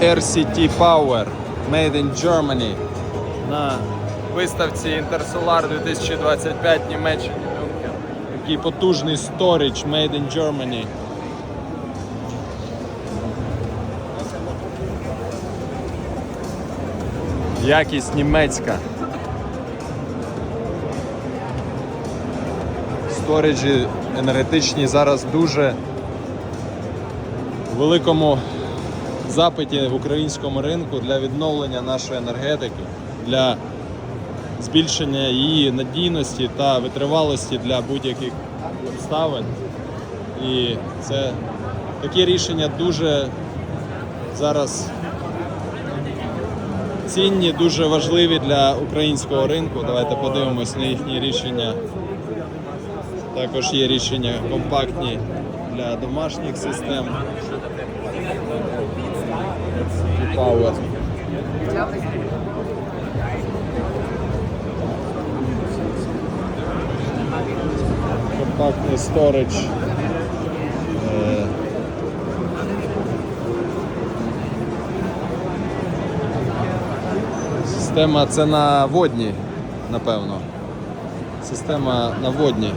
RCT Power Made in Germany на виставці Intersolar 2025 в Німеччині. Такий потужний storage Made in Germany. Якість німецька. Сториджі енергетичні зараз дуже в великому запиті в українському ринку для відновлення нашої енергетики, для збільшення її надійності та витривалості для будь-яких обставин. І це такі рішення дуже зараз цінні, дуже важливі для українського ринку. Давайте подивимось на їхні рішення. Також є рішення компактні для домашніх систем. Power. Компактний сторидж. Е, Система це на водні, напевно. Система на водні.